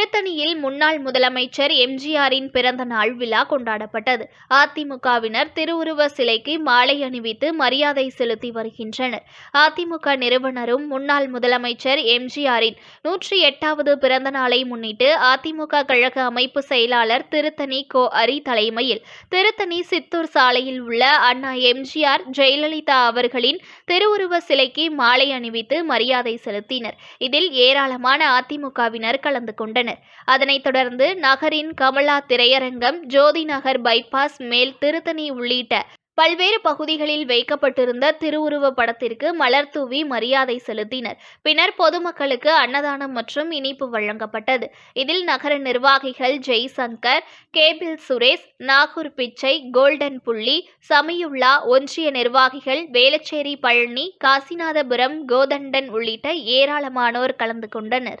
திருத்தணியில் முன்னாள் முதலமைச்சர் எம்ஜிஆரின் பிறந்த நாள் விழா கொண்டாடப்பட்டது. அதிமுகவினர் திருவுருவ சிலைக்கு மாலை அணிவித்து மரியாதை செலுத்தி வருகின்றனர். அதிமுக நிறுவனரும் முன்னாள் முதலமைச்சர் எம்ஜிஆரின் நூற்றி எட்டாவது பிறந்த நாளை முன்னிட்டு அதிமுக கழக அமைப்பு செயலாளர் திருத்தணி கோ அரி தலைமையில் திருத்தணி சித்தூர் சாலையில் உள்ள அண்ணா எம்ஜிஆர் ஜெயலலிதா அவர்களின் திருவுருவ சிலைக்கு மாலை அணிவித்து மரியாதை செலுத்தினர். இதில் ஏராளமான அதிமுகவினர் கலந்து கொண்டனர். அதனைத் தொடர்ந்து நகரின் கமலா திரையரங்கம் ஜோதி நகர் பைபாஸ் மேல் திருத்தணி உள்ளிட்ட பல்வேறு பகுதிகளில் வைக்கப்பட்டிருந்த திருவுருவ படத்திற்கு மலர் தூவி மரியாதை செலுத்தினர். பின்னர் பொதுமக்களுக்கு அன்னதானம் மற்றும் இனிப்பு வழங்கப்பட்டது. இதில் நகர நிர்வாகிகள் ஜெய்சங்கர் கேபிள் சுரேஷ் நாகூர் பிச்சை கோல்டன் புள்ளி சமியுல்லா ஒன்றிய நிர்வாகிகள் வேலச்சேரி பழனி காசிநாதபுரம் கோதண்டன் உள்ளிட்ட ஏராளமானோர் கலந்து கொண்டனர்.